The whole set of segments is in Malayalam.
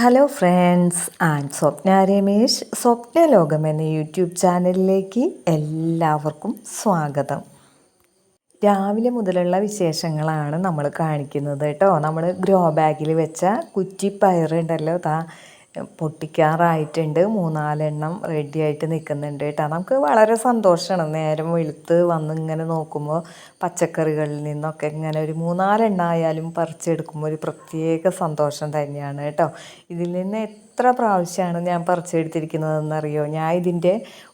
Hello friends and Swapna Ramesh Swapna Lokam എന്ന യൂട്യൂബ് ചാനലിലേക്ക് എല്ലാവർക്കും സ്വാഗതം. രാവിലെ മുതലുള്ള വിശേഷങ്ങളാണ് നമ്മൾ കാണിക്കുന്നത് കേട്ടോ. നമ്മൾ ഗ്രോ ബാഗിൽ വെച്ച കുറ്റിപ്പയറുണ്ടല്ലോ താ പൊട്ടിക്കാറായിട്ടുണ്ട്. മൂന്നാലെണ്ണം റെഡി ആയിട്ട് നിൽക്കുന്നുണ്ട് കേട്ടോ. നമുക്ക് വളരെ സന്തോഷമാണ് നേരം വെളുത്ത് വന്ന് ഇങ്ങനെ നോക്കുമ്പോൾ പച്ചക്കറികളിൽ നിന്നൊക്കെ ഇങ്ങനെ ഒരു മൂന്നാലെണ്ണം ആയാലും പറിച്ചെടുക്കുമ്പോൾ ഒരു പ്രത്യേക സന്തോഷം തന്നെയാണ് കേട്ടോ. ഇതിൽ നിന്ന് എത്ര പ്രാവശ്യമാണ് ഞാൻ പറിച്ചെടുത്തിരിക്കുന്നതെന്നറിയോ? ഞാൻ ഇതിന്റെ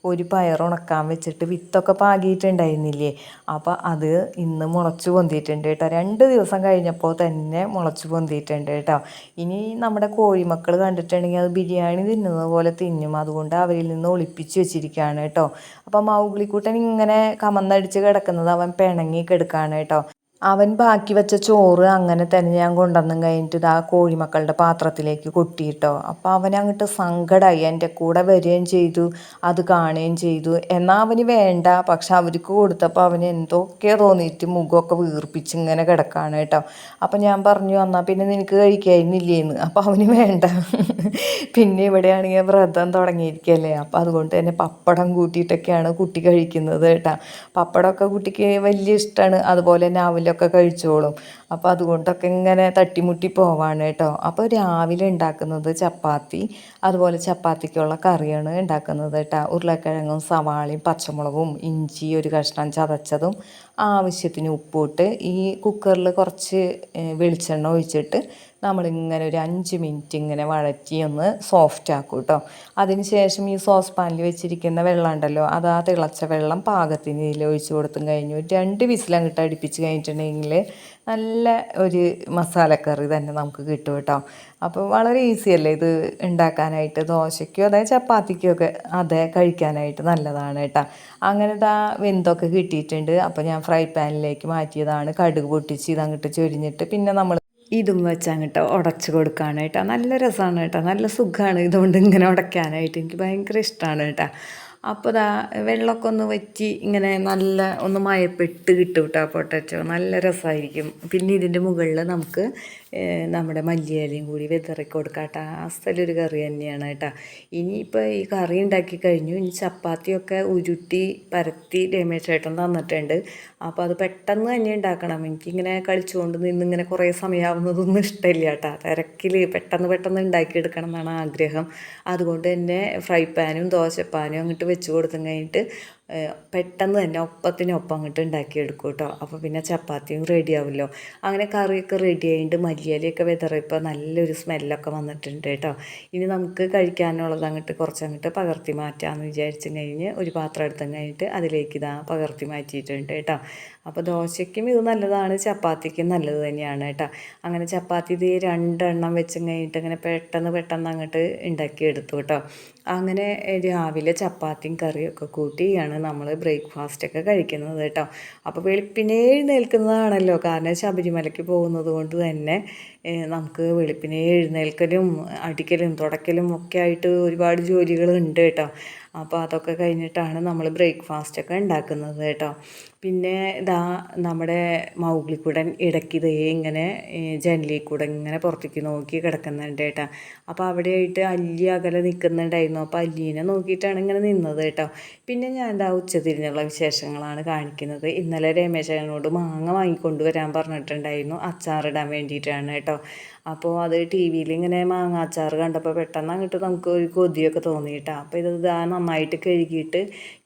ഒരു പയർ ഉണക്കാൻ വെച്ചിട്ട് വിത്തൊക്കെ പാകിയിട്ടുണ്ടായിരുന്നില്ലേ? അപ്പോൾ അത് ഇന്ന് മുളച്ചു പൊന്തിയിട്ടുണ്ട് കേട്ടോ. രണ്ട് ദിവസം കഴിഞ്ഞപ്പോൾ തന്നെ മുളച്ചു പൊന്തിയിട്ടുണ്ട് കേട്ടോ. ഇനി നമ്മുടെ കോഴിമക്കൾ കണ്ടിട്ടുണ്ടെങ്കിൽ അത് ബിരിയാണി തിന്നുന്നത് പോലെ തിന്നും. അതുകൊണ്ട് അവരിൽ നിന്ന് ഒളിപ്പിച്ച് വെച്ചിരിക്കുകയാണ് കേട്ടോ. അപ്പോൾ മൗഗ്ലിക്കൂട്ടൻ ഇങ്ങനെ കമന്നടിച്ച് കിടക്കുന്നത് അവൻ പിണങ്ങി കിടക്കുകയാണ് കേട്ടോ. അവൻ ബാക്കി വെച്ച ചോറ് അങ്ങനെ തന്നെ ഞാൻ കൊണ്ടുവന്നും കഴിഞ്ഞിട്ട് ഇതാ കോഴിമക്കളുടെ പാത്രത്തിലേക്ക് കൊട്ടിയിട്ടോ. അപ്പോൾ അവൻ അങ്ങോട്ട് സങ്കടമായി എന്റെ കൂടെ വരികയും ചെയ്തു അത് കാണുകയും ചെയ്തു. എന്നാൽ അവന് വേണ്ട. പക്ഷെ അവർക്ക് കൊടുത്തപ്പോൾ അവന് എന്തൊക്കെ തോന്നിയിട്ട് മുഖമൊക്കെ വീർപ്പിച്ച് ഇങ്ങനെ കിടക്കാണ് കേട്ടോ. അപ്പോൾ ഞാൻ പറഞ്ഞു എന്നാൽ പിന്നെ നിനക്ക് കഴിക്കായിരുന്നില്ലേന്ന് അപ്പോൾ അവന് വേണ്ട. പിന്നെ ഇവിടെയാണെങ്കിൽ വ്രതം തുടങ്ങിയിരിക്കല്ലേ അപ്പോൾ അതുകൊണ്ട് തന്നെ പപ്പടം കൂട്ടിയിട്ടൊക്കെയാണ് കുട്ടി കഴിക്കുന്നത് കേട്ടോ. പപ്പടമൊക്കെ കുട്ടിക്ക് വലിയ ഇഷ്ടമാണ്. അതുപോലെ തന്നെ അവലൊക്കെ കഴിച്ചോളും. അപ്പോൾ അതുകൊണ്ടൊക്കെ ഇങ്ങനെ തട്ടിമുട്ടി പോവാണ് കേട്ടോ. അപ്പോൾ രാവിലെ ഉണ്ടാക്കുന്നത് ചപ്പാത്തി അതുപോലെ ചപ്പാത്തിക്കുള്ള കറിയാണ് ഉണ്ടാക്കുന്നത് കേട്ടോ. ഉരുളക്കിഴങ്ങും സവാളയും പച്ചമുളകും ഇഞ്ചി ഒരു കഷ്ണം ചതച്ചതും ആവശ്യത്തിന് ഉപ്പിട്ട് ഈ കുക്കറിൽ കുറച്ച് വെളിച്ചെണ്ണ ഒഴിച്ചിട്ട് നമ്മളിങ്ങനെ ഒരു അഞ്ച് മിനിറ്റ് ഇങ്ങനെ വഴറ്റി ഒന്ന് സോഫ്റ്റ് ആക്കും കേട്ടോ. അതിന് ശേഷം ഈ സോസ് പാനിൽ വെച്ചിരിക്കുന്ന വെള്ളം ഉണ്ടല്ലോ അത് ആ തിളച്ച വെള്ളം പാകത്തിന് ഇതിൽ ഒഴിച്ചു കൊടുത്തും കഴിഞ്ഞു. രണ്ട് വിസിലങ്ങിട്ട് അടുപ്പിച്ച് കഴിഞ്ഞിട്ടുണ്ടെങ്കിൽ നല്ല ഒരു മസാലക്കറി തന്നെ നമുക്ക് കിട്ടും കേട്ടോ. അപ്പോൾ വളരെ ഈസി അല്ലേ ഇത് ഉണ്ടാക്കാനായിട്ട്? ദോശയ്ക്കോ അതായത് ചപ്പാത്തിക്കോ ഒക്കെ അതെ കഴിക്കാനായിട്ട് നല്ലതാണ് കേട്ടോ. അങ്ങനെ ആ വെന്തൊക്കെ കിട്ടിയിട്ടുണ്ട്. അപ്പോൾ ഞാൻ ഫ്രൈ പാനിലേക്ക് മാറ്റിയതാണ്. കടുക് പൊട്ടിച്ച് ഇതങ്ങോട്ട് ചൊരിഞ്ഞിട്ട് പിന്നെ നമ്മൾ ഇതും വെച്ച് അങ്ങോട്ട് ഉടച്ച് കേട്ടോ. നല്ല രസമാണ് കേട്ടോ. നല്ല സുഖമാണ് ഇതുകൊണ്ട് ഇങ്ങനെ ഉടയ്ക്കാനായിട്ട്. എനിക്ക് ഭയങ്കര ഇഷ്ടമാണ് കേട്ടോ. അപ്പോൾ ദാ വെള്ളമൊക്കെ ഒന്ന് വറ്റി ഇങ്ങനെ നല്ല ഒന്ന് മയപ്പെട്ട് കിട്ടും കേട്ടോ പൊട്ടറ്റോ. നല്ല രസമായിരിക്കും പിന്നെ ഇതിന്റെ മുകളിൽ നമുക്ക് നമ്മുടെ മല്ലിയിലയും കൂടി വിതറി കൊടുക്കാം കേട്ടോ ഒരു കറി തന്നെയാണ് കേട്ടോ. ഇനിയിപ്പോൾ ഈ കറി ഉണ്ടാക്കി കഴിഞ്ഞു. ഇനി ചപ്പാത്തിയൊക്കെ ഉരുട്ടി പരത്തി ഡാമേജ് ചേട്ടൻ തന്നിട്ടുണ്ട്. അപ്പോൾ അത് പെട്ടെന്ന് തന്നെ ഉണ്ടാക്കണം. എനിക്കിങ്ങനെ കളിച്ചുകൊണ്ട് നിന്നിങ്ങനെ കുറേ സമയമാവുന്നതൊന്നും ഇഷ്ടമില്ല കേട്ടോ. തിരക്കിൽ പെട്ടെന്ന് പെട്ടെന്ന് ഉണ്ടാക്കിയെടുക്കണം എന്നാണ് ആഗ്രഹം. അതുകൊണ്ട് തന്നെ ഫ്രൈ പാനും ദോശപ്പാനും അങ്ങോട്ട് വെച്ച് കൊടുത്തും കഴിഞ്ഞിട്ട് പെട്ടെന്ന് തന്നെ ഒപ്പത്തിനൊപ്പം അങ്ങോട്ട് ഉണ്ടാക്കിയെടുക്കും കേട്ടോ അപ്പോൾ പിന്നെ ചപ്പാത്തിയും റെഡി ആവുമല്ലോ. അങ്ങനെ കറിയൊക്കെ റെഡി ആയിട്ട് മല്ലിയിലയൊക്കെ വിതറിയപ്പോൾ നല്ലൊരു സ്മെല്ലൊക്കെ വന്നിട്ടുണ്ട് കേട്ടോ ഇനി നമുക്ക് കഴിക്കാനുള്ളത് അങ്ങോട്ട് കുറച്ച് അങ്ങോട്ട് പകർത്തി മാറ്റാമെന്ന് വിചാരിച്ചു കഴിഞ്ഞ് ഒരു പാത്രം എടുത്തും കഴിഞ്ഞിട്ട് അതിലേക്ക് ഇതാ പകർത്തി മാറ്റിയിട്ടുണ്ട് കേട്ടോ അപ്പോൾ ദോശയ്ക്കും ഇത് നല്ലതാണ്. ചപ്പാത്തിക്കും നല്ലത് തന്നെയാണ് കേട്ടോ അങ്ങനെ ചപ്പാത്തി ഇത് രണ്ടെണ്ണം വെച്ചും കഴിഞ്ഞിട്ട് അങ്ങനെ പെട്ടെന്ന് പെട്ടെന്ന് അങ്ങോട്ട് ഉണ്ടാക്കിയെടുത്തു കേട്ടോ അങ്ങനെ രാവിലെ ചപ്പാത്തിയും കറിയൊക്കെ കൂട്ടിയാണ് നമ്മൾ ബ്രേക്ക്ഫാസ്റ്റൊക്കെ കഴിക്കുന്നത് കേട്ടോ. അപ്പോൾ വെളുപ്പിനെ എഴുന്നേൽക്കുന്നതാണല്ലോ. കാരണം ശബരിമലയ്ക്ക് പോകുന്നത് കൊണ്ട് തന്നെ നമുക്ക് വെളുപ്പിനെ എഴുന്നേൽക്കലും അടിക്കലും തുടക്കലും ഒക്കെ ആയിട്ട് ഒരുപാട് ജോലികളുണ്ട് കേട്ടോ. അപ്പോൾ അതൊക്കെ കഴിഞ്ഞിട്ടാണ് നമ്മൾ ബ്രേക്ക്ഫാസ്റ്റൊക്കെ ഉണ്ടാക്കുന്നത് കേട്ടോ. പിന്നെ ഇതാ നമ്മുടെ മൗഗ്ലിക്കുടൻ ഇടയ്ക്ക് ഇതേ ഇങ്ങനെ ജനലിൽ കൂടെ ഇങ്ങനെ പുറത്തേക്ക് നോക്കി കിടക്കുന്നുണ്ട് കേട്ടോ. അപ്പോൾ അവിടെയായിട്ട് അല്ലി അകലെ നിൽക്കുന്നുണ്ടായിരുന്നു. അപ്പോൾ അല്ലീനെ നോക്കിയിട്ടാണ് ഇങ്ങനെ നിന്നത് കേട്ടോ. പിന്നെ ഞാൻ എന്താ ഉച്ചതിരിഞ്ഞുള്ള വിശേഷങ്ങളാണ് കാണിക്കുന്നത്. ഇന്നലെ രമേശനോട് മാങ്ങ വാങ്ങിക്കൊണ്ട് വരാൻ പറഞ്ഞിട്ടുണ്ടായിരുന്നു അച്ചാറിടാൻ വേണ്ടിയിട്ടാണ് കേട്ടോ. അപ്പോൾ അത് ടി വിയിൽ ഇങ്ങനെ മാങ്ങാച്ചാർ കണ്ടപ്പോൾ പെട്ടെന്ന് അങ്ങോട്ട് നമുക്ക് ഒരു കൊതിയൊക്കെ തോന്നിയിട്ടാണ് അപ്പോൾ ഇത് നന്നായിട്ട് കഴുകിയിട്ട്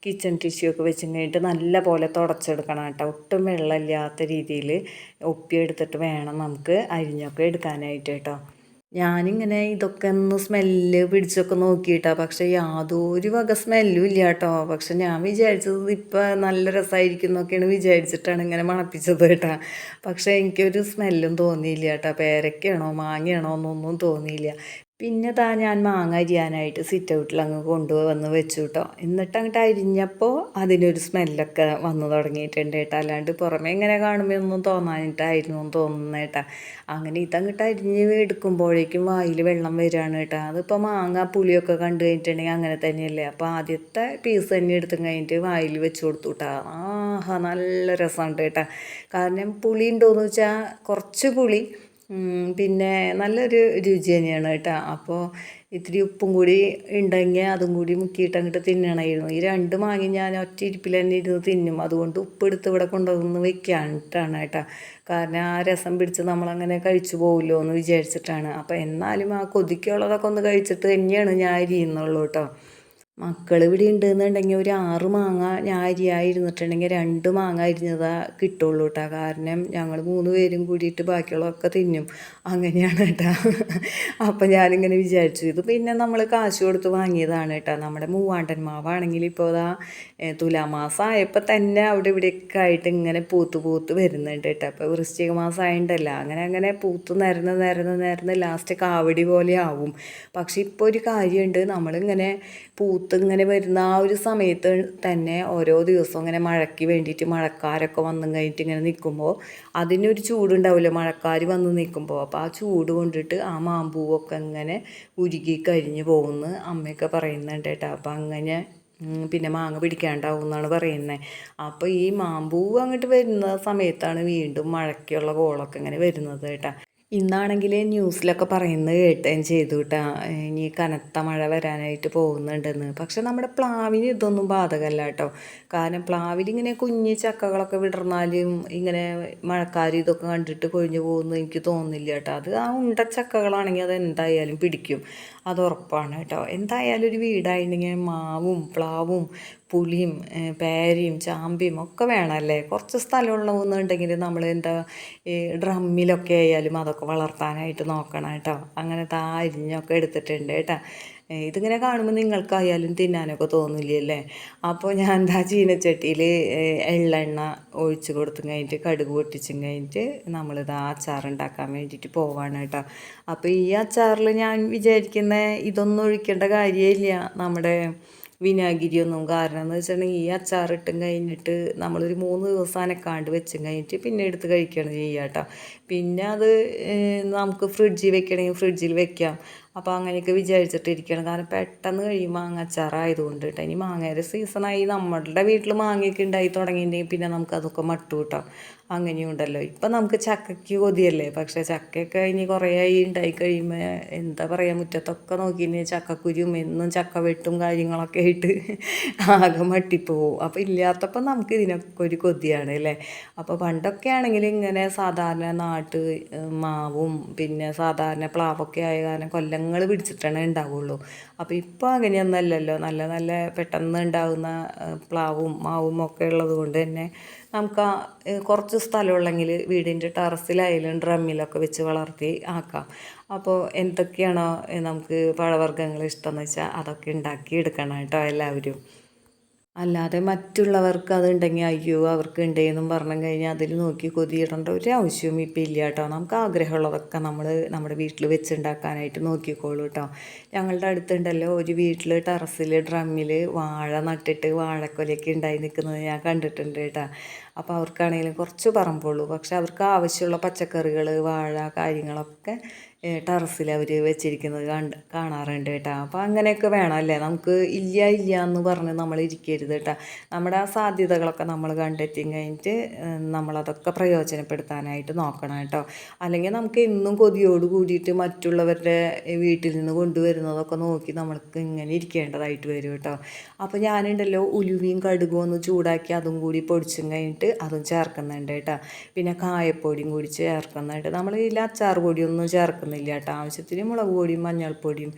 കിച്ചൺ ടിഷ്യൂ ഒക്കെ വെച്ച് കഴിഞ്ഞിട്ട് നല്ല പോലെ തുടച്ചെടുക്കണം കേട്ടോ. ഒട്ടും വെള്ളമില്ലാത്ത രീതിയിൽ ഒപ്പിയെടുത്തിട്ട് വേണം നമുക്ക് അരിഞ്ഞൊക്കെ എടുക്കാനായിട്ട് കേട്ടോ. ഞാനിങ്ങനെ ഇതൊക്കെ ഒന്ന് സ്മെല്ല് പിടിച്ചൊക്കെ നോക്കിയിട്ടാണ് പക്ഷെ യാതൊരു വക സ്മെല്ലും ഇല്ല കേട്ടോ. പക്ഷെ ഞാൻ വിചാരിച്ചത് ഇപ്പം നല്ല രസമായിരിക്കും എന്നൊക്കെയാണ് വിചാരിച്ചിട്ടാണ് ഇങ്ങനെ മണപ്പിച്ചത് കേട്ടോ. പക്ഷെ എനിക്കൊരു സ്മെല്ലും തോന്നിയില്ല കേട്ടോ. പേരക്കയാണോ മാങ്ങയാണോ എന്നൊന്നും തോന്നിയില്ല. പിന്നെ താ ഞാൻ മാങ്ങ അരിയാനായിട്ട് സിറ്റ് ഔട്ടിൽ അങ്ങ് കൊണ്ടുവന്ന് വെച്ചു കേട്ടോ എന്നിട്ട് അങ്ങോട്ട് അരിഞ്ഞപ്പോൾ അതിനൊരു സ്മെല്ലൊക്കെ വന്നു തുടങ്ങിയിട്ടുണ്ട് കേട്ടോ. അല്ലാണ്ട് പുറമേ ഇങ്ങനെ കാണുമ്പോൾ ഒന്നും തോന്നാനിട്ടായിരുന്നു എന്ന് തോന്നുന്നത് കേട്ടോ അങ്ങനെ ഇതങ്ങോട്ട് അരിഞ്ഞ് എടുക്കുമ്പോഴേക്കും വായിൽ വെള്ളം വരികയാണ് കേട്ടോ. അതിപ്പോൾ മാങ്ങ പുളിയൊക്കെ കണ്ടു കഴിഞ്ഞിട്ടുണ്ടെങ്കിൽ അങ്ങനെ തന്നെയല്ലേ? അപ്പോൾ ആദ്യത്തെ പീസ് തന്നെ എടുത്ത് കഴിഞ്ഞിട്ട് വായിൽ വെച്ച് കൊടുത്തു കേട്ടോ ആഹാ നല്ല രസമുണ്ട് കേട്ടോ. കാരണം പുളി ഉണ്ടോയെന്ന് വെച്ചാൽ കുറച്ച് പുളി പിന്നെ നല്ലൊരു രുചി തന്നെയാണ് കേട്ടോ. അപ്പോൾ ഇത്തിരി ഉപ്പും കൂടി ഉണ്ടെങ്കിൽ അതും കൂടി മുക്കിയിട്ട് അങ്ങോട്ട് തിന്നണമായിരുന്നു ഈ രണ്ട് മാങ്ങി ഞാൻ ഒറ്റ ഇരിപ്പിൽ തന്നെ ഇരുന്ന് തിന്നും. അതുകൊണ്ട് ഉപ്പ് എടുത്ത് ഇവിടെ കൊണ്ടുവന്ന് വെക്കാനിട്ടാണ് കേട്ടോ. കാരണം ആ രസം പിടിച്ച് നമ്മളങ്ങനെ കഴിച്ചു പോകുമല്ലോ എന്ന് വിചാരിച്ചിട്ടാണ്. അപ്പോൾ എന്നാലും ആ കൊതിക്കുള്ളതൊക്കെ ഒന്ന് കഴിച്ചിട്ട് തന്നെയാണ് ഞാൻ അരിയുന്നുള്ളൂ കേട്ടോ. മക്കൾ ഇവിടെ ഉണ്ടെന്നുണ്ടെങ്കിൽ ഒരു ആറ് മാങ്ങ ഞാൻ അരിയായിരുന്നിട്ടുണ്ടെങ്കിൽ രണ്ട് മാങ്ങ അരിഞ്ഞതാ കിട്ടുള്ളൂ കേട്ടോ കാരണം ഞങ്ങൾ മൂന്ന് പേരും കൂടിയിട്ട് ബാക്കിയുള്ളതൊക്കെ തിന്നും. അങ്ങനെയാണ് കേട്ടോ അപ്പം ഞാനിങ്ങനെ വിചാരിച്ചു. ഇത് പിന്നെ നമ്മൾ കാശ് കൊടുത്ത് വാങ്ങിയതാണ് കേട്ടോ നമ്മുടെ മൂവാണ്ടൻ മാവാണെങ്കിൽ ഇപ്പോൾ അതാ തുലാമാസം ആയപ്പോൾ തന്നെ അവിടെ ഇവിടെയൊക്കെ ആയിട്ട് ഇങ്ങനെ പൂത്ത് പൂത്ത് വരുന്നുണ്ട് കേട്ടോ അപ്പോൾ വൃശ്ചിക മാസം ആയിട്ടല്ല അങ്ങനെ അങ്ങനെ പൂത്ത് നിരന്ന് നിരന്ന് നിരന്ന് ലാസ്റ്റ് കാവടി പോലെ ആവും. പക്ഷെ ഇപ്പോൾ ഒരു കാര്യമുണ്ട് നമ്മളിങ്ങനെ പൂത്ത് ഇങ്ങനെ വരുന്ന ആ ഒരു സമയത്ത് തന്നെ ഓരോ ദിവസവും ഇങ്ങനെ മഴയ്ക്ക് വേണ്ടിയിട്ട് മഴക്കാരൊക്കെ വന്നും കഴിഞ്ഞിട്ട് ഇങ്ങനെ നിൽക്കുമ്പോൾ അതിനൊരു ചൂടുണ്ടാവില്ല. മഴക്കാർ വന്ന് നിൽക്കുമ്പോൾ. അപ്പോൾ ആ ചൂട് കൊണ്ടിട്ട് ആ മാമ്പൂവൊക്കെ ഇങ്ങനെ ഉരുകി കരിഞ്ഞു പോകുമെന്ന് അമ്മയൊക്കെ പറയുന്നുണ്ട് കേട്ടോ അപ്പോൾ അങ്ങനെ പിന്നെ മാങ്ങ പിടിക്കാണ്ടാവും എന്നാണ് പറയുന്നത് അപ്പോൾ ഈ മാമ്പൂവ് അങ്ങോട്ട് വരുന്ന സമയത്താണ് വീണ്ടും മഴയ്ക്കുള്ള കോളൊക്കെ ഇങ്ങനെ വരുന്നത് കേട്ടോ. ഇന്നാണെങ്കിൽ ന്യൂസിലൊക്കെ പറയുന്നത് കേട്ടുകയും ചെയ്തു കേട്ടോ ഇനി കനത്ത മഴ വരാനായിട്ട് പോകുന്നുണ്ടെന്ന്. പക്ഷെ നമ്മുടെ പ്ലാവിന് ഇതൊന്നും ബാധകമല്ല കേട്ടോ കാരണം പ്ലാവിലിങ്ങനെ കുഞ്ഞ് ചക്കകളൊക്കെ വിടർന്നാലും ഇങ്ങനെ മഴക്കാർ ഇതൊക്കെ കണ്ടിട്ട് കൊഴിഞ്ഞു പോകുന്നു എനിക്ക് തോന്നുന്നില്ല കേട്ടോ അത് ആ ഉണ്ട ചക്കകളാണെങ്കിൽ അത് എന്തായാലും പിടിക്കും. അത് ഉറപ്പാണ് കേട്ടോ എന്തായാലും ഒരു വീടായിട്ടുണ്ടെങ്കിൽ മാവും പ്ലാവും പുളിയും പേരയും ചാമ്പയും ഒക്കെ വേണമല്ലേ? കുറച്ച് സ്ഥലമുള്ളതെന്നുണ്ടെങ്കിൽ നമ്മൾ എന്താ ഈ ഡ്രമ്മിലൊക്കെ ആയാലും അതൊക്കെ വളർത്താനായിട്ട് നോക്കണം കേട്ടോ. അങ്ങനെ ആ അരിഞ്ഞൊക്കെ എടുത്തിട്ടുണ്ട് കേട്ടോ. ഇതിങ്ങനെ കാണുമ്പോൾ നിങ്ങൾക്കായാലും തിന്നാനൊക്കെ തോന്നില്ലല്ലേ? അപ്പോൾ ഞാൻ എന്താ ചീനച്ചട്ടിയിൽ എള്ളെണ്ണ ഒഴിച്ച് കൊടുത്തും കഴിഞ്ഞിട്ട് കടുക് പൊട്ടിച്ചും കഴിഞ്ഞിട്ട് നമ്മളിത് അച്ചാർ ഉണ്ടാക്കാൻ വേണ്ടിയിട്ട് പോവാണ് കേട്ടോ. അപ്പോൾ ഈ അച്ചാറിൽ ഞാൻ വിചാരിക്കുന്ന ഇതൊന്നും ഒഴിക്കേണ്ട കാര്യമില്ല. നമ്മുടെ വിനാഗിരിയൊന്നും കാരണം എന്ന് വെച്ചിട്ടുണ്ടെങ്കിൽ ഈ അച്ചാറിട്ടും കഴിഞ്ഞിട്ട് നമ്മളൊരു മൂന്ന് ദിവസം അനക്കാണ്ട് വെച്ചും കഴിഞ്ഞിട്ട് പിന്നെ എടുത്ത് കഴിക്കുകയാണ് ചെയ്യുക കേട്ടോ. പിന്നെ അത് നമുക്ക് ഫ്രിഡ്ജിൽ വെക്കണമെങ്കിൽ ഫ്രിഡ്ജിൽ വെക്കാം. അപ്പോൾ അങ്ങനെയൊക്കെ വിചാരിച്ചിട്ടിരിക്കുകയാണ്. കാരണം പെട്ടെന്ന് കഴിയും മാങ്ങ അച്ചാറായതുകൊണ്ട് കേട്ടോ ഇനി മാങ്ങയുടെ സീസണായി നമ്മളുടെ വീട്ടിൽ മാങ്ങയൊക്കെ ഉണ്ടായി തുടങ്ങിയിട്ടുണ്ടെങ്കിൽ പിന്നെ നമുക്ക് അതൊക്കെ മട്ടു കിട്ടാം. അങ്ങനെയുണ്ടല്ലോ ഇപ്പം നമുക്ക് ചക്കയ്ക്ക് കൊതിയല്ലേ. പക്ഷേ ചക്കയൊക്കെ ഇനി കുറേ ഉണ്ടായി കഴിയുമ്പോൾ എന്താ പറയുക മുറ്റത്തൊക്കെ നോക്കിയിട്ടുണ്ടെങ്കിൽ ചക്കക്കുരും എന്നും ചക്ക വെട്ടും കാര്യങ്ങളൊക്കെ ആയിട്ട് ആകെ മട്ടിപ്പോവും. അപ്പോൾ ഇല്ലാത്തപ്പോൾ നമുക്ക് ഇതിനൊക്കെ ഒരു കൊതിയാണ് അല്ലേ? അപ്പോൾ പണ്ടൊക്കെ ആണെങ്കിൽ ഇങ്ങനെ സാധാരണ നാട്ട് മാവും പിന്നെ സാധാരണ പ്ലാവൊക്കെ ആയ കാരണം കൊല്ലങ്ങൾ പിടിച്ചിട്ടാണ് ഉണ്ടാവുള്ളൂ അപ്പോൾ ഇപ്പോൾ അങ്ങനെയൊന്നല്ലല്ലോ നല്ല നല്ല പെട്ടെന്ന് ഉണ്ടാകുന്ന പ്ലാവും മാവും ഒക്കെ ഉള്ളത് കൊണ്ട് തന്നെ നമുക്ക് കുറച്ച് സ്ഥലമുള്ളെങ്കിൽ വീടിന്റെ ടെറസിലായാലും ഡ്രമ്മിലൊക്കെ വെച്ച് വളർത്തി ആക്കാം. അപ്പോൾ എന്തൊക്കെയാണോ നമുക്ക് പഴവർഗങ്ങൾ ഇഷ്ടമെന്ന് വെച്ചാൽ അതൊക്കെ ഉണ്ടാക്കി എടുക്കണം കേട്ടോ എല്ലാവരും. അല്ലാതെ മറ്റുള്ളവർക്ക് അതുണ്ടെങ്കിൽ അയ്യോ അവർക്ക് ഉണ്ടെന്നും പറഞ്ഞു കഴിഞ്ഞാൽ അതിൽ നോക്കി കൊതിയിടേണ്ട ഒരു ആവശ്യവും ഇപ്പം ഇല്ല കേട്ടോ. നമുക്ക് ആഗ്രഹമുള്ളതൊക്കെ നമ്മൾ നമ്മുടെ വീട്ടിൽ വെച്ചുണ്ടാക്കാനായിട്ട് നോക്കിക്കോളൂ കേട്ടോ. ഞങ്ങളുടെ അടുത്തുണ്ടല്ലോ ഒരു വീട്ടിൽ ടെറസിൽ ഡ്രമ്മിൽ വാഴ നട്ടിട്ട് വാഴക്കൊലയൊക്കെ ഉണ്ടായി നിൽക്കുന്നത് ഞാൻ കണ്ടിട്ടുണ്ട് കേട്ടോ. അപ്പോൾ അവർക്കാണെങ്കിലും കുറച്ച് പറമ്പുള്ളൂ. പക്ഷെ അവർക്ക് ആവശ്യമുള്ള പച്ചക്കറികൾ വാഴ കാര്യങ്ങളൊക്കെ ടെറസിൽ അവർ വെച്ചിരിക്കുന്നത് കണ്ട് കാണാറുണ്ട് കേട്ടോ. അപ്പോൾ അങ്ങനെയൊക്കെ വേണമല്ലേ നമുക്ക് ഇല്ല ഇല്ല എന്ന് പറഞ്ഞ് നമ്മൾ ഇരിക്കരുത് കേട്ടോ. നമ്മുടെ ആ സാധ്യതകളൊക്കെ നമ്മൾ കണ്ടെത്തി കഴിഞ്ഞിട്ട് നമ്മളതൊക്കെ പ്രയോജനപ്പെടുത്താനായിട്ട് നോക്കണം കേട്ടോ. അല്ലെങ്കിൽ നമുക്ക് എന്നും കൊതിയോട് കൂടിയിട്ട് മറ്റുള്ളവരുടെ വീട്ടിൽ നിന്ന് കൊണ്ടുവരുന്നതൊക്കെ നോക്കി നമ്മൾക്ക് ഇങ്ങനെ ഇരിക്കേണ്ടതായിട്ട് വരും കേട്ടോ. അപ്പോൾ ഞാനുണ്ടല്ലോ ഉലുവയും കടുകും ഒന്ന് ചൂടാക്കി അതും കൂടി പൊടിച്ചും കഴിഞ്ഞിട്ട് അതും ചേർക്കുന്നുണ്ട് കേട്ടോ. പിന്നെ കായപ്പൊടിയും കൂടി ചേർക്കുന്നുണ്ട്. നമ്മൾ ഇതിൽ അച്ചാർ പൊടിയൊന്നും ചേർക്കുന്നില്ല കേട്ടോ. ആവശ്യത്തിന് മുളക് പൊടിയും മഞ്ഞൾപ്പൊടിയും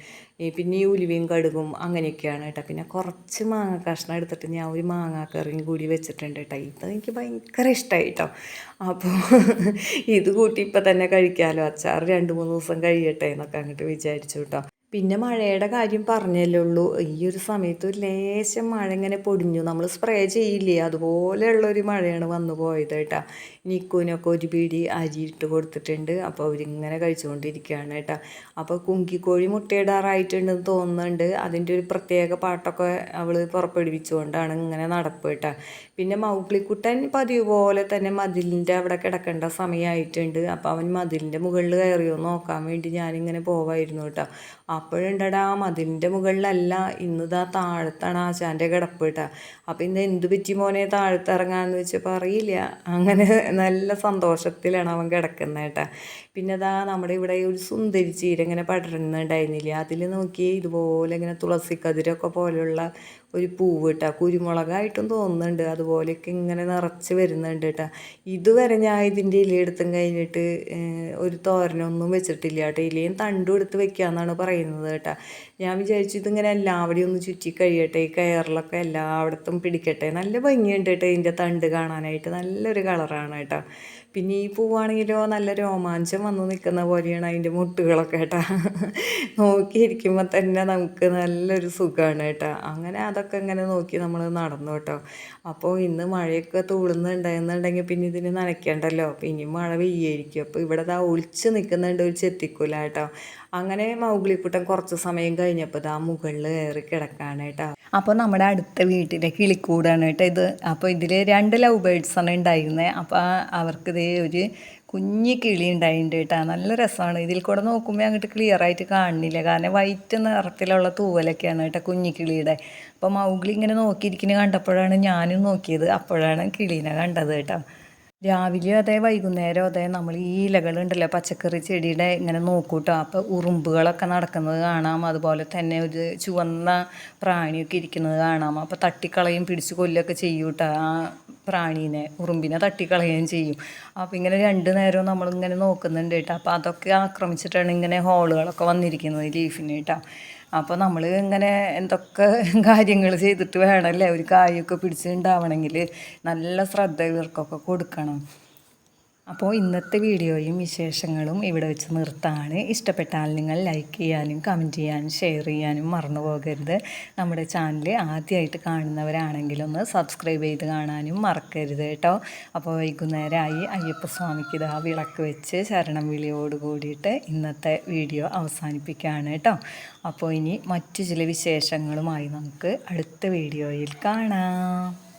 പിന്നെ ഈ ഉലുവയും കടുകും അങ്ങനെയൊക്കെയാണ് കേട്ടോ. പിന്നെ കുറച്ച് മാങ്ങ കഷ്ണം എടുത്തിട്ട് ഞാൻ ഒരു മാങ്ങാക്കറിയും കൂടി വെച്ചിട്ടുണ്ട് കേട്ടോ. ഇത് എനിക്ക് ഭയങ്കര ഇഷ്ടമായി കേട്ടോ. അപ്പോൾ ഇത് കൂട്ടി ഇപ്പം തന്നെ കഴിക്കാമല്ലോ അച്ചാർ രണ്ട് മൂന്ന് ദിവസം കഴിയട്ടെ എന്നൊക്കെ അങ്ങോട്ട് വിചാരിച്ചു കേട്ടോ. പിന്നെ മഴയുടെ കാര്യം പറഞ്ഞല്ലേ ഉള്ളൂ ഈ ഒരു സമയത്ത് ഒരു ലേശം മഴ ഇങ്ങനെ പൊടിഞ്ഞു. നമ്മൾ സ്പ്രേ ചെയ്യില്ലേ? അതുപോലെയുള്ളൊരു മഴയാണ് വന്നു പോയത് കേട്ടോ. നിക്കൂനൊക്കെ ഒരു പീടി അരി ഇട്ട് കൊടുത്തിട്ടുണ്ട്. അപ്പോൾ അവരിങ്ങനെ കഴിച്ചുകൊണ്ടിരിക്കുകയാണ് കേട്ടോ. അപ്പോൾ കുങ്കിക്കോഴി മുട്ടയിടാറായിട്ടുണ്ടെന്ന് തോന്നുന്നുണ്ട്. അതിന്റെ ഒരു പ്രത്യേക പാട്ടൊക്കെ അവൾ പുറപ്പെടുവിച്ചുകൊണ്ടാണ് ഇങ്ങനെ നടപ്പ് കേട്ടോ. പിന്നെ മൗക്ലിക്കുട്ടൻ പതിവ് പോലെ തന്നെ മതിലിന്റെ അവിടെ കിടക്കേണ്ട സമയമായിട്ടുണ്ട്. അപ്പോൾ അവൻ മതിലിന്റെ മുകളിൽ കയറിയോ നോക്കാൻ വേണ്ടി ഞാനിങ്ങനെ പോവായിരുന്നു കേട്ടോ. അപ്പോഴുണ്ടടാ മതിലിന്റെ മുകളിലല്ല ഇന്നിതാ താഴത്താണ് ആശാന്റെ കിടപ്പ് കേട്ടാ അപ്പം ഇന്ന് എന്ത് പറ്റി മോനെ താഴത്തിറങ്ങാന്ന് വെച്ചപ്പോൾ അറിയില്ല. അങ്ങനെ നല്ല സന്തോഷത്തിലാണ് അവൻ കിടക്കുന്നത് കേട്ടാ പിന്നെ അതാ നമ്മുടെ ഇവിടെ ഒരു സുന്ദരി ചീര ഇങ്ങനെ പടരുന്നുണ്ടായിരുന്നില്ലേ? അതിൽ നോക്കി ഇതുപോലെ ഇങ്ങനെ തുളസിക്കതിരൊക്കെ പോലെയുള്ള ഒരു പൂവ് കേട്ടോ കുരുമുളകായിട്ടും തോന്നുന്നുണ്ട്. അതുപോലെയൊക്കെ ഇങ്ങനെ നിറച്ച് വരുന്നുണ്ട് കേട്ടോ ഇതുവരെ ഞാൻ ഇതിന്റെ ഇലയെടുത്തും കഴിഞ്ഞിട്ട് ഒരു തോരനൊന്നും വെച്ചിട്ടില്ല കേട്ടോ ഇലയും തണ്ടും എടുത്ത് വെക്കാമെന്നാണ് പറയുന്നത് കേട്ടോ ഞാൻ വിചാരിച്ചു ഇതിങ്ങനെ എല്ലാവരെയും ഒന്ന് ചുറ്റി കഴിയട്ടെ ഈ കയറിലൊക്കെ എല്ലായിടത്തും പിടിക്കട്ടെ. നല്ല ഭംഗിയുണ്ട് കേട്ടോ ഇതിന്റെ തണ്ട് കാണാനായിട്ട്. നല്ലൊരു കളറാണ് കേട്ടോ പിന്നെ ഈ പൂവാണെങ്കിലോ നല്ല രോമാഞ്ചം വന്നു നിൽക്കുന്ന പോലെയാണ് അതിന്റെ മുട്ടുകളൊക്കെ കേട്ടാ. നോക്കിയിരിക്കുമ്പോൾ തന്നെ നമുക്ക് നല്ലൊരു സുഖമാണ് കേട്ടോ. അങ്ങനെ അതൊക്കെ ഇങ്ങനെ നോക്കി നമ്മൾ നടന്നു കേട്ടോ. അപ്പോൾ ഇന്ന് മഴയൊക്കെ തൂളുന്നുണ്ടെന്നുണ്ടെങ്കിൽ പിന്നെ ഇതിന് നനയ്ക്കണ്ടല്ലോ. പിന്നെ മഴ പെയ്യായിരിക്കും. അപ്പോൾ ഇവിടെ ദാ ഒളിച്ച് നിൽക്കുന്നുണ്ട് ഒരു ചെത്തിക്കൂല കേട്ടോ. അങ്ങനെ മൗഗ്ലിക്കുട്ടൻ കുറച്ച് സമയം കഴിഞ്ഞപ്പോൾ ദാ മുകളിൽ കയറി കിടക്കാണ് കേട്ടോ. അപ്പോൾ നമ്മുടെ അടുത്ത വീട്ടിലെ കിളിക്കൂടാണ് കേട്ടോ ഇത്. അപ്പോൾ ഇതിൽ രണ്ട് ലവ് ബേഡ്സാണ് ഉണ്ടായിരുന്നത് അപ്പോൾ അവർക്കിത് ഒരു കുഞ്ഞി കിളി ഉണ്ടായിട്ടുണ്ട് കേട്ടോ. നല്ല രസമാണ്. ഇതിൽ കൂടെ നോക്കുമ്പോൾ അങ്ങോട്ട് ക്ലിയർ ആയിട്ട് കാണുന്നില്ല കാരണം വൈറ്റ് നിറത്തിലുള്ള തൂവലൊക്കെയാണ് കേട്ടോ കുഞ്ഞി കിളിയുടെ. അപ്പോൾ മൗഗ്ലി ഇങ്ങനെ നോക്കിയിരിക്കുന്നത് കണ്ടപ്പോഴാണ് ഞാനും നോക്കിയത്. അപ്പോഴാണ് കിളീനെ കണ്ടത് കേട്ടോ. രാവിലെ അതെ വൈകുന്നേരം അതെ നമ്മൾ ഈ ഇലകൾ ഉണ്ടല്ലോ പച്ചക്കറി ചെടിയുടെ ഇങ്ങനെ നോക്കൂട്ടോ. അപ്പോൾ ഉറുമ്പുകളൊക്കെ നടക്കുന്നത് കാണാം. അതുപോലെ തന്നെ ഒരു ചുവന്ന പ്രാണിയൊക്കെ ഇരിക്കുന്നത് കാണാം. അപ്പോൾ തട്ടിക്കളയും പിടിച്ച് കൊല്ലൊക്കെ ചെയ്യൂട്ടോ ആ പ്രാണീനെ. ഉറുമ്പിനെ തട്ടിക്കളയുകയും ചെയ്യും. അപ്പോൾ ഇങ്ങനെ രണ്ട് നേരവും നമ്മളിങ്ങനെ നോക്കുന്നുണ്ട് കേട്ടോ. അപ്പോൾ അതൊക്കെ ആക്രമിച്ചിട്ടാണ് ഇങ്ങനെ ഹോളുകളൊക്കെ വന്നിരിക്കുന്നത് ലീഫിന് കേട്ടോ. അപ്പോൾ നമ്മൾ ഇങ്ങനെ എന്തൊക്കെ കാര്യങ്ങൾ ചെയ്തിട്ട് വേണമല്ലേ ഒരു കായൊക്കെ പിടിച്ചിട്ടുണ്ടാവണമെങ്കിൽ നല്ല ശ്രദ്ധ ഇവർക്കൊക്കെ കൊടുക്കണം. അപ്പോൾ ഇന്നത്തെ വീഡിയോയും വിശേഷങ്ങളും ഇവിടെ വെച്ച് നിർത്താണ്. ഇഷ്ടപ്പെട്ടാൽ നിങ്ങൾ ലൈക്ക് ചെയ്യാനും കമന്റ് ചെയ്യാനും ഷെയർ ചെയ്യാനും മറന്നു പോകരുത്. നമ്മുടെ ചാനൽ ആദ്യമായിട്ട് കാണുന്നവരാണെങ്കിൽ ഒന്ന് സബ്സ്ക്രൈബ് ചെയ്ത് കാണാനും മറക്കരുത് കേട്ടോ. അപ്പോൾ വൈകുന്നേരമായി അയ്യപ്പസ്വാമിക്ക് ഇതാ വിളക്ക് വെച്ച് ശരണം വിളിയോട് കൂടിയിട്ട് ഇന്നത്തെ വീഡിയോ അവസാനിപ്പിക്കുകയാണ് കേട്ടോ. അപ്പോൾ ഇനി മറ്റു ചില വിശേഷങ്ങളുമായി നമുക്ക് അടുത്ത വീഡിയോയിൽ കാണാം.